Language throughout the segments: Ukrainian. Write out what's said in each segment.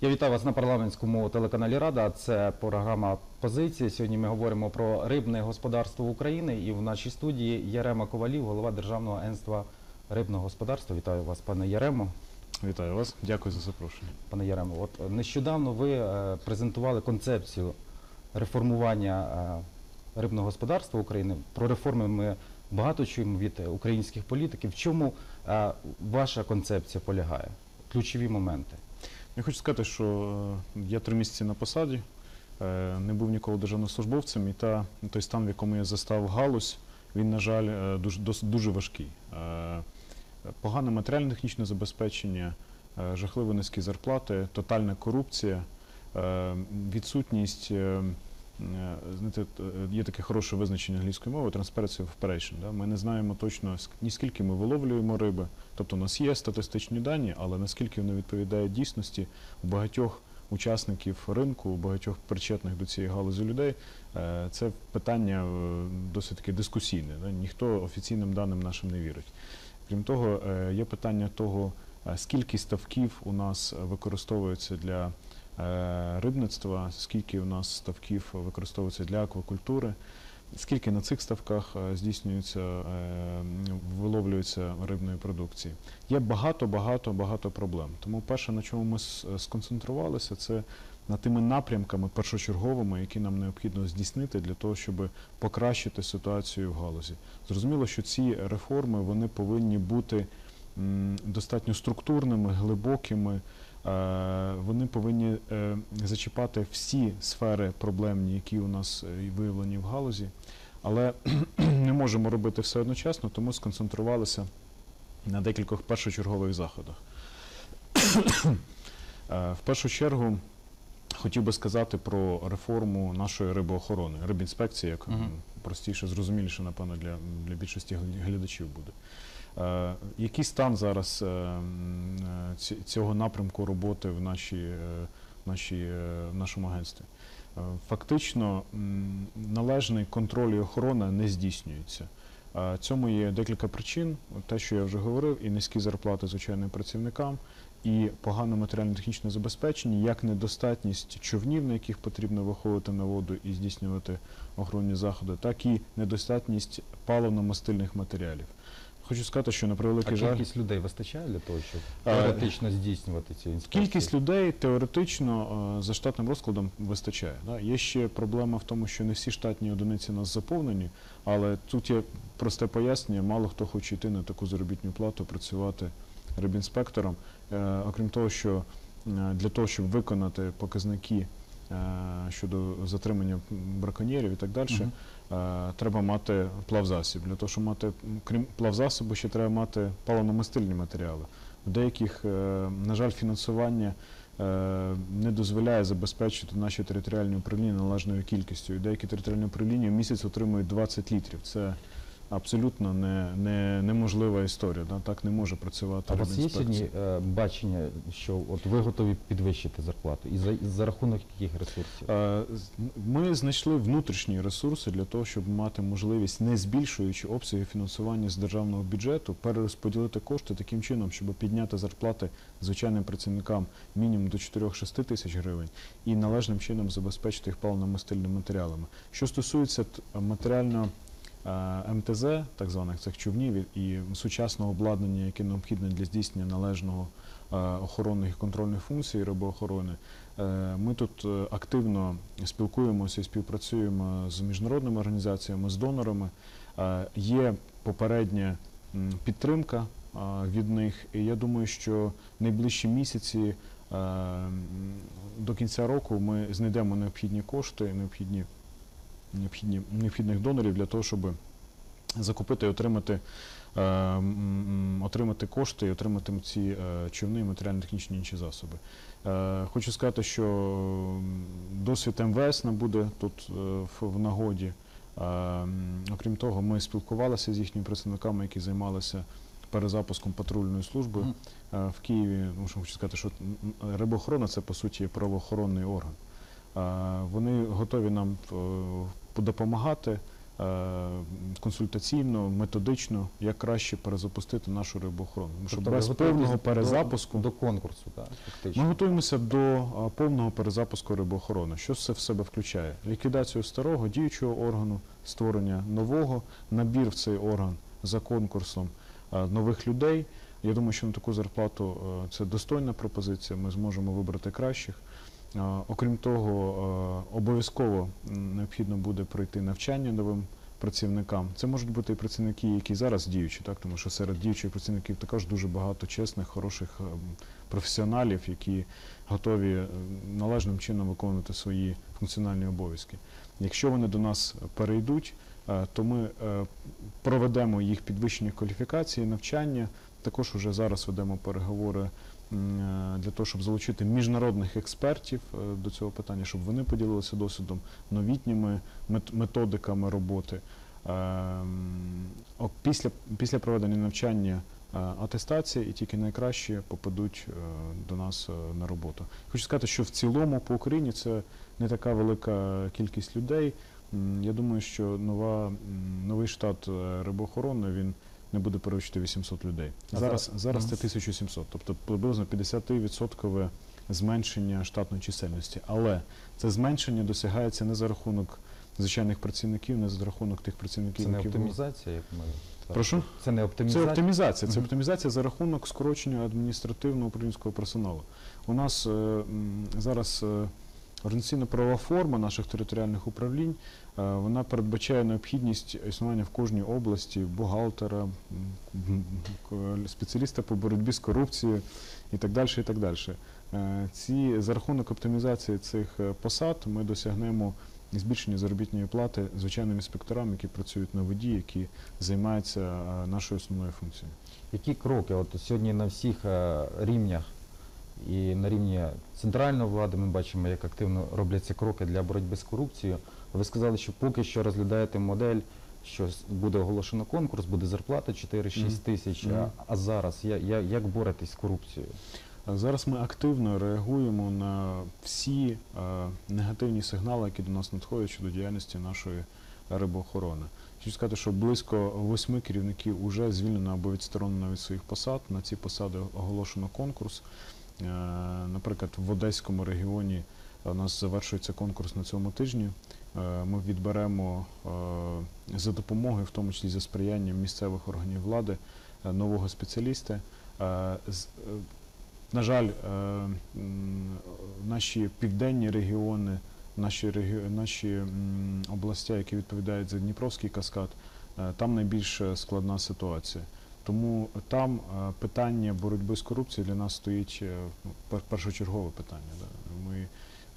Я вітаю вас на парламентському телеканалі Рада. Це програма позиції. Сьогодні ми говоримо про рибне господарство України. І в нашій студії Ярема Ковалів, голова Державного агентства рибного господарства. Вітаю вас, пане Яремо. Вітаю вас, дякую за запрошення. Пане Яремо, от нещодавно ви е, презентували концепцію реформування е, рибного господарства України. Про реформи ми багато чуємо від українських політиків. В чому е, ваша концепція полягає? Ключові моменти. Я хочу сказати, що е, я три місяці на посаді, е, не був ніколи державнослужбовцем, і та, той стан, в якому я застав галузь, він, на жаль, е, дуже, дуже важкий. Погане матеріально-технічне забезпечення, жахливо низькі зарплати, тотальна корупція, відсутність. Е, Знаєте, е, є таке хороше визначення англійської мови transparency of operation. Да? Ми не знаємо точно ні скільки ми виловлюємо риби. Тобто у нас є статистичні дані, але наскільки вони відповідають дійсності у багатьох учасників ринку, у багатьох причетних до цієї галузі людей, е, це питання досить таки дискусійне. Ніхто офіційним даним нашим не вірить. Крім того, є питання того, скільки ставків у нас використовується для рибництва, скільки у нас ставків використовується для аквакультури, скільки на цих ставках е, здійснюється, е, виловлюється рибної продукції. Є багато, багато, багато проблем. Тому перше, на чому ми сконцентрувалися, це над тими напрямками першочерговими, які нам необхідно здійснити для того, щоб покращити ситуацію в галузі. Зрозуміло, що ці реформи вони повинні бути достатньо структурними, глибокими. Е, Вони повинні е, зачіпати всі сфери проблемні, які у нас е, виявлені в галузі, але не можемо робити все одночасно, тому сконцентрувалися на декількох першочергових заходах. В першу чергу хотів би сказати про реформу нашої рибоохорони, рибінспекції, як простіше, зрозуміліше, напевно, для, для більшості глядачів буде. Е, Який стан зараз е, е, цього напрямку роботи в, нашій, нашій, в нашому агентстві? Фактично належний контроль і охорона не здійснюється. Цьому є декілька причин. Те, що я вже говорив, і низькі зарплати звичайним працівникам, і погане матеріально-технічне забезпечення, як недостатність човнів, на яких потрібно виходити на воду і здійснювати охоронні заходи, так і недостатність паливно-мастильних матеріалів. Хочу сказати, що на А превеликий жаль, кількість людей вистачає для того, щоб Е, теоретично здійснювати цю інспекцію? Кількість людей теоретично е, за штатним розкладом вистачає. Да? Є ще проблема в тому, що не всі штатні одиниці нас заповнені, але тут є просте пояснення, мало хто хоче йти на таку заробітну плату, працювати рибінспектором. Е, Окрім того, що для того, щоб виконати показники щодо затримання браконьєрів і так далі, треба мати плавзасіб. Для того, щоб мати, крім плавзасобу, ще треба мати паливно-мастильні матеріали. В деяких, е, на жаль, фінансування е, не дозволяє забезпечити наші територіальні управління належною кількістю. Деякі територіальні управління в місяць отримують 20 літрів. Це абсолютно не, не, неможлива історія. Да? Так не може працювати. А у вас є сьогодні е, бачення, що от ви готові підвищити зарплату? І за, і за рахунок яких ресурсів? Е, Ми знайшли внутрішні ресурси для того, щоб мати можливість, не збільшуючи обсяги фінансування з державного бюджету, перерозподілити кошти таким чином, щоб підняти зарплати звичайним працівникам мінімум до 4-6 тисяч гривень і належним чином забезпечити їх паливно-мастильними матеріалами. Що стосується т- матеріально е, МТЗ, так званих цих човнів і- сучасного обладнання, яке необхідне для здійснення належного е, охоронних і контрольних функцій рибоохорони, Е, Ми тут е, активно спілкуємося і співпрацюємо з міжнародними організаціями, з донорами. Е, Є попередня підтримка е, від них, і я думаю, що найближчі місяці е, до кінця року ми знайдемо необхідні кошти, необхідні, необхідні, необхідних донорів для того, щоб закупити і отримати, е, отримати кошти і отримати ці е, човни, матеріально-технічні інші засоби. Е, Хочу сказати, що досвід МВС нам буде тут е, в, в нагоді. Е, Окрім того, ми спілкувалися з їхніми представниками, які займалися перезапуском патрульної служби е, в Києві. Ну, що хочу сказати, що рибоохорона це по суті правоохоронний орган. Вони готові нам допомагати. е, консультаційно, методично, як краще перезапустити нашу рибоохорону. Тому що Тобто без повного перезапуску до конкурсу, так, фактично. ми готуємося до повного перезапуску рибоохорони. Що це в себе включає? Ліквідацію старого діючого органу, створення нового, набір в цей орган за конкурсом нових людей. Я думаю, що на таку зарплату це достойна пропозиція. Ми зможемо вибрати кращих. Окрім того, обов'язково необхідно буде пройти навчання новим працівникам. Це можуть бути і працівники, які зараз діючі, так тому що серед діючих працівників також дуже багато чесних, хороших ем, професіоналів, які готові належним чином виконувати свої функціональні обов'язки. Якщо вони до нас перейдуть, е, то ми е, проведемо їх підвищення кваліфікації, навчання. Також уже зараз ведемо переговори для того, щоб залучити міжнародних експертів е, до цього питання, щоб вони поділилися досвідом, новітніми мет- методиками роботи. Ем, Після, після проведення навчання е, атестація і тільки найкращі попадуть е, до нас е, на роботу. Хочу сказати, що в цілому по Україні це не така велика кількість людей. Я думаю, що нова, новий штат е, рибоохорони він не буде перевищити 800 людей. А Зараз, зараз- зараз Мгм. це 1700, тобто приблизно 50% зменшення штатної чисельності. Але це зменшення досягається не за рахунок звичайних працівників, не за рахунок тих працівників, Це не які були. оптимізація, як ми Прошу? Це не оптимізація. Це оптимізація. оптимізація. Це оптимізація за рахунок скорочення адміністративного управлінського персоналу. У нас е, м, зараз е, організаційно-правова форма наших територіальних управлінь. е, Вона передбачає необхідність існування в кожній області бухгалтера, спеціаліста по боротьбі з корупцією і так далі. І так далі. Е, Ці за рахунок оптимізації цих е, посад ми досягнемо збільшення заробітної плати звичайним інспекторам, які працюють на воді, які займаються нашою основною функцією. Які кроки? От сьогодні на всіх рівнях і на рівні центральної влади ми бачимо, як активно робляться кроки для боротьби з корупцією. Ви сказали, що поки що розглядаєте модель, що буде оголошено конкурс, буде зарплата 4-6 тисяч. А, а зараз я, я, як боретесь з корупцією? Зараз ми активно реагуємо на всі е, негативні сигнали, які до нас надходять щодо діяльності нашої рибоохорони. Хочу сказати, що близько восьми керівників вже звільнено або відсторонено від своїх посад. На ці посади оголошено конкурс. Е, Наприклад, в Одеському регіоні у нас завершується конкурс на цьому тижні. Е, Ми відберемо е, за допомогою, в тому числі за сприянням місцевих органів влади, е, нового спеціаліста. Е, е, На жаль, е, наші південні регіони, наші, наші м, областя, які відповідають за Дніпровський каскад, е, там найбільш е, складна ситуація. Тому там е, питання боротьби з корупцією для нас стоїть е, ну, пер- першочергове питання. Ми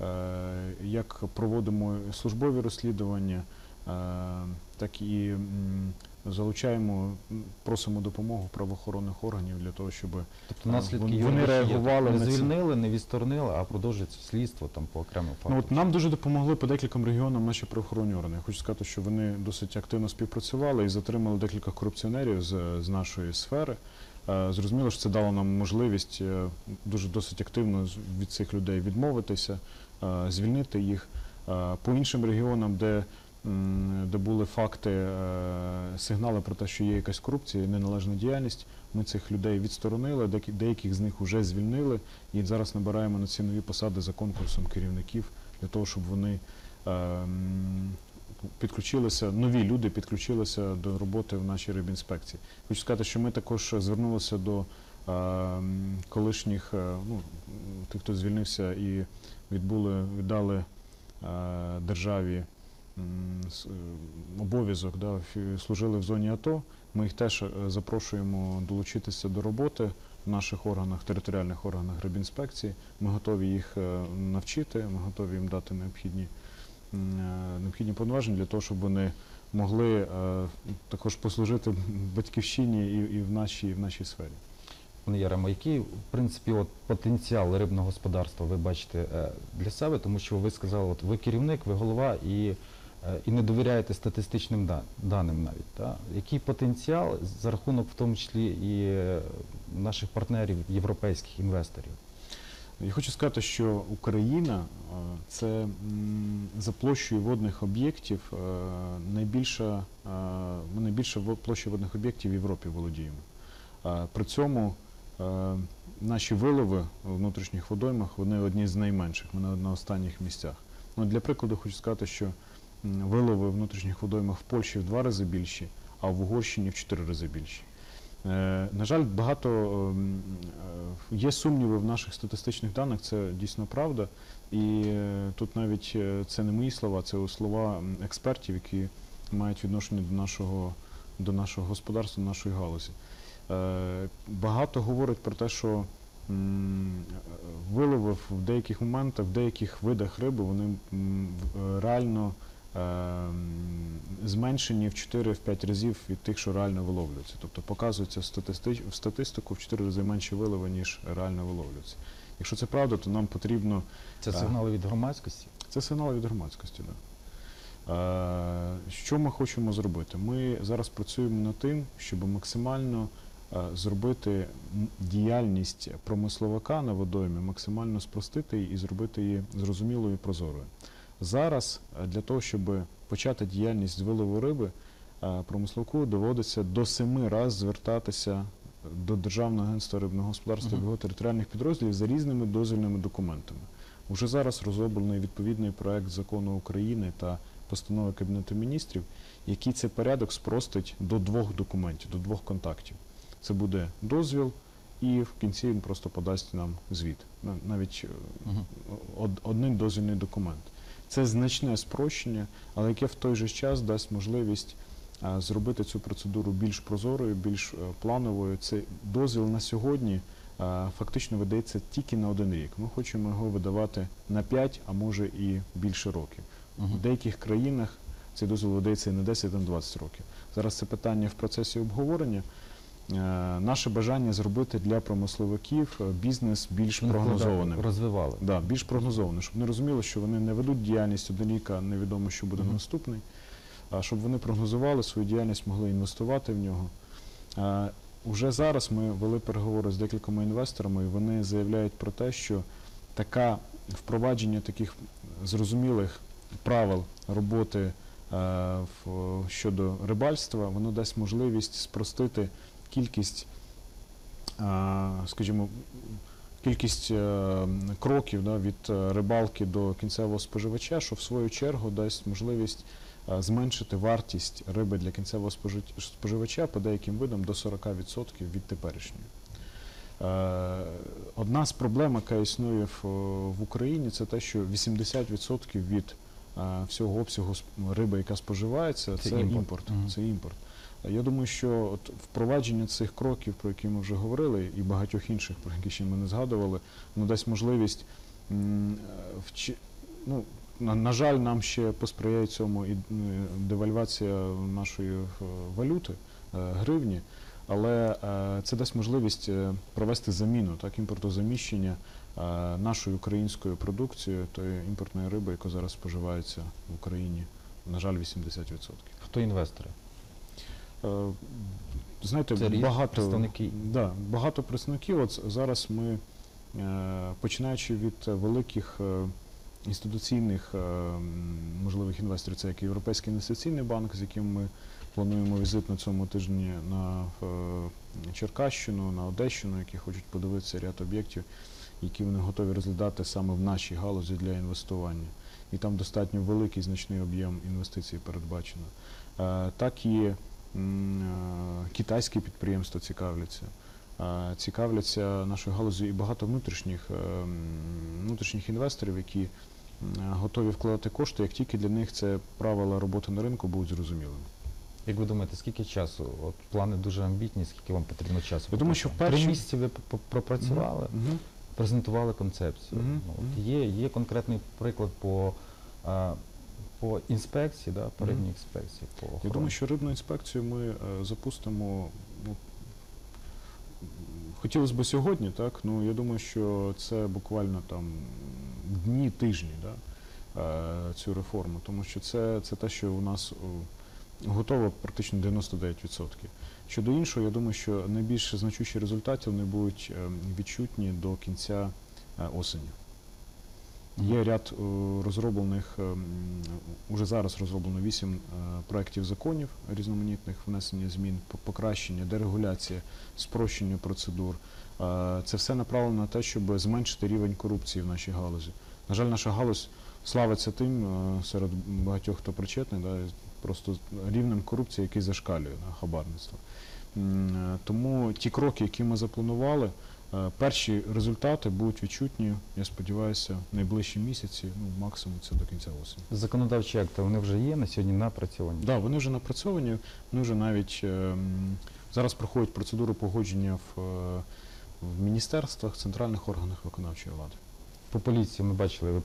е, як проводимо службові розслідування, так і залучаємо, просимо допомогу правоохоронних органів для того, щоб Тобто наслідки вони реагували не звільнили, не відсторонили, а продовжується слідство там по окремим фактам. Ну, от нам дуже допомогли по декільком регіонам наші правоохоронні органи. Я хочу сказати, що вони досить активно співпрацювали і затримали декілька корупціонерів з, з нашої сфери. Е, Зрозуміло, що це дало нам можливість е, дуже досить активно від цих людей відмовитися, е, звільнити їх. Е, По іншим регіонам, де, де були факти, е, сигнали про те, що є якась корупція, і неналежна діяльність, ми цих людей відсторонили, деяких з них вже звільнили. І зараз набираємо на ці нові посади за конкурсом керівників для того, щоб вони ем, підключилися, нові люди підключилися до роботи в нашій рибінспекції. Хочу сказати, що ми також звернулися до ем, колишніх, е, ну, тих, хто звільнився і відбули, віддали е, державі е, обов'язок, да, служили в зоні АТО. Ми їх теж е, запрошуємо долучитися до роботи в наших органах, територіальних органах рибінспекції. Ми готові їх е, навчити, ми готові їм дати необхідні, е, необхідні повноваження для того, щоб вони могли е, також послужити батьківщині і, і в, нашій, і в нашій сфері. Пане Яремо, який в принципі от потенціал рибного господарства ви бачите е, для себе, тому що ви сказали, от ви керівник, ви голова і, е, і не довіряєте статистичним да- даним навіть. Та? Який потенціал за рахунок в тому числі і е, наших партнерів, європейських інвесторів? Я хочу сказати, що Україна е, це за площею водних об'єктів е, найбільша, е, найбільша площа водних об'єктів в Європі володіємо. Е, При цьому е, наші вилови у внутрішніх водоймах вони одні з найменших, ми на, останніх місцях. Ну, для прикладу хочу сказати, що вилови внутрішніх водоймах в Польщі в два рази більші, а в Угорщині в чотири рази більші. Е, На жаль, багато ем, е, є сумніви в наших статистичних даних, це дійсно правда. І е, тут навіть це не мої слова, це слова експертів, які мають відношення до нашого, до нашого господарства, до нашої галузі. Багато говорять про те, що вилови в деяких моментах, в деяких видах риби, вони реально зменшені в 4-5 разів від тих, що реально виловлюються. Тобто показується в, статистику в 4 рази менше вилови, ніж реально виловлюються. Якщо це правда, то нам потрібно. Це сигнали від громадськості. Це сигнал від громадськості. Да. Е, що ми хочемо зробити? Ми зараз працюємо над тим, щоб максимально е, зробити діяльність промисловика на водоймі, максимально спростити її і зробити її зрозумілою і прозорою. Зараз е, для того, щоб почати діяльність з вилову риби, е, доводиться до семи разів звертатися до Державного агентства рибного господарства Мгм. і його територіальних підрозділів за різними дозвільними документами. Уже зараз розроблений відповідний проект закону України та постанови Кабінету міністрів, який цей порядок спростить до двох документів, до двох контактів. Це буде дозвіл, і в кінці він просто подасть нам звіт, навіть е, Мгм. од- один дозвільний документ. Це значне спрощення, але яке в той же час дасть можливість зробити цю процедуру більш прозорою, більш е, плановою. Цей дозвіл на сьогодні фактично видається тільки на один рік. Ми хочемо його видавати на 5, а може і більше років. Мгм. В деяких країнах цей дозвіл видається і на 10, і на 20 років. Зараз це питання в процесі обговорення. Е, Наше бажання зробити для промисловиків е, бізнес більш прогнозованим. Розвивали. Да, більш прогнозовано, щоб вони розуміли, що вони не ведуть діяльність один рік, а невідомо, що буде Мгм. наступний. А щоб вони прогнозували свою діяльність, могли інвестувати в нього. А, уже зараз ми вели переговори з декількома інвесторами, і вони заявляють про те, що така впровадження таких зрозумілих правил роботи е, в, щодо рибальства, воно дасть можливість спростити кількість, скажімо, кількість е, кроків да, від е, рибалки до кінцевого споживача, що в свою чергу дасть можливість е, зменшити вартість риби для кінцевого спожи- споживача по деяким видам до 40% від теперішньої. Е, Одна з проблем, яка існує в, Україні, це те, що 80% від е, всього обсягу риби, яка споживається, Це це, імпорт. імпорт. Це імпорт. Я думаю, що от впровадження цих кроків, про які ми вже говорили, і багатьох інших, про які ще ми не згадували, воно дасть можливість е, ну, на, на жаль, нам ще посприяє цьому і е, девальвація нашої е, валюти, е, гривні, але це дасть можливість провести заміну, так, імпортозаміщення нашою українською продукцією, тої імпортної риби, яка зараз споживається в Україні, на жаль, 80%. Хто інвестори? Е, Знаєте, Це багато представники. Да, багато представників. От зараз ми, е, починаючи від великих е, інституційних можливих інвесторів, це як Європейський інвестиційний банк, з яким ми плануємо візит на цьому тижні на Черкащину, на Одещину, які хочуть подивитися ряд об'єктів, які вони готові розглядати саме в нашій галузі для інвестування. І там достатньо великий значний об'єм інвестицій передбачено. Так і китайські підприємства цікавляться. Е, Цікавляться нашою галузю і багато внутрішніх, е, внутрішніх інвесторів, які готові вкладати кошти, як тільки для них це правила роботи на ринку будуть зрозумілими. Як ви думаєте, скільки часу? От плани дуже амбітні, скільки вам потрібно часу? Я думаю, що Три перші- місяці ви п- п- пропрацювали, презентували концепцію. Мгм, Ну, от є, є конкретний приклад по, по інспекції, да, по рибній інспекції. По Я думаю, що рибну інспекцію ми е, запустимо. Ну, хотілося б сьогодні, так? Ну, я думаю, що це буквально там дні, тижні, да? е, цю реформу, тому що це, це те, що у нас о, готово практично 99%. Щодо іншого, я думаю, що найбільш значущі результати вони будуть е, відчутні до кінця е, осені. Є ряд е, розроблених, е, уже зараз розроблено вісім е, проєктів законів різноманітних, внесення змін, покращення, дерегуляція, спрощення процедур. Е, Це все направлено на те, щоб зменшити рівень корупції в нашій галузі. На жаль, наша галузь славиться тим серед багатьох, хто причетний, да, просто рівнем корупції, який зашкалює на хабарництво. Тому ті кроки, які ми запланували, перші результати будуть відчутні, я сподіваюся, в найближчі місяці, ну максимум це до кінця осені. Законодавчі акти вони вже є на сьогодні напрацьовані. Да, вони вже напрацьовані, вони вже навіть е, зараз проходять процедуру погодження в, е, в міністерствах, центральних органах виконавчої влади. По поліції ми бачили, ви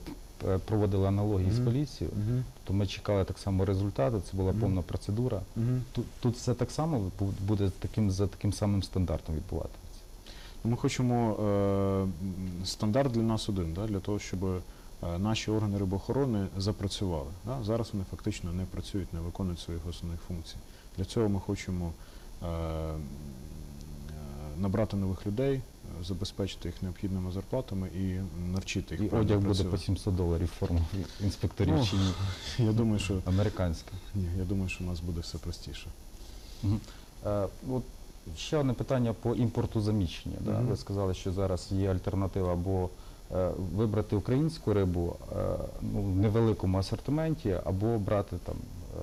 е, проводили аналогії з Мгм. поліцією, то ми чекали так само результати, це була Мгм. повна процедура. Тут, тут все так само буде таким, за таким самим стандартом відбуватися. Ми хочемо е, стандарт для нас один, да, для того, щоб е, наші органи рибоохорони запрацювали. Да. Зараз вони фактично не працюють, не виконують своїх основних функцій. Для цього ми хочемо е, набрати нових людей, забезпечити їх необхідними зарплатами і навчити їх. І одяг буде по 700 доларів форму інспекторів Ну, чи ні, Я думаю, що американська. ні, я думаю, що у нас буде все простіше. Е, от ще одне питання по імпорту заміщення. Да? Ви сказали, що зараз є альтернатива або е, вибрати українську рибу е, ну, в невеликому асортименті, або брати там е,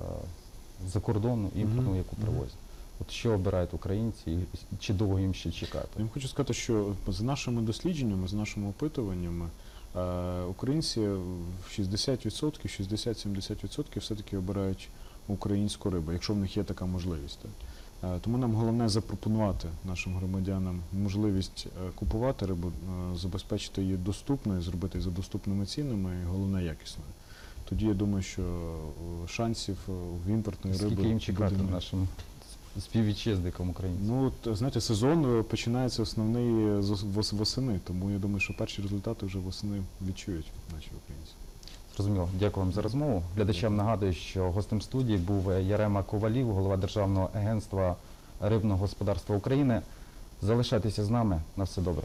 за кордону імпортну, Мгм. яку привозять. От що обирають українці, і чи довго їм ще Я чекати? їм хочу сказати, що за нашими дослідженнями, за нашими опитуваннями, е, українці в 60%, 60-70% все-таки обирають українську рибу, якщо в них є така можливість. Так. Е, Тому нам головне запропонувати нашим громадянам можливість е, купувати рибу, е, забезпечити її доступною, зробити її за доступними цінами і головне якісною. Тоді я думаю, що шансів в імпортної риби Скільки їм чекати буде нашим співвітчизникам українцям? Ну, от, знаєте, сезон починається основний з восени, тому я думаю, що перші результати вже восени відчують наші українці. Зрозуміло. Дякую вам за розмову. Глядачам нагадую, що гостем студії був Ярема Ковалів, голова Державного агентства рибного господарства України. Залишайтеся з нами. На все добре.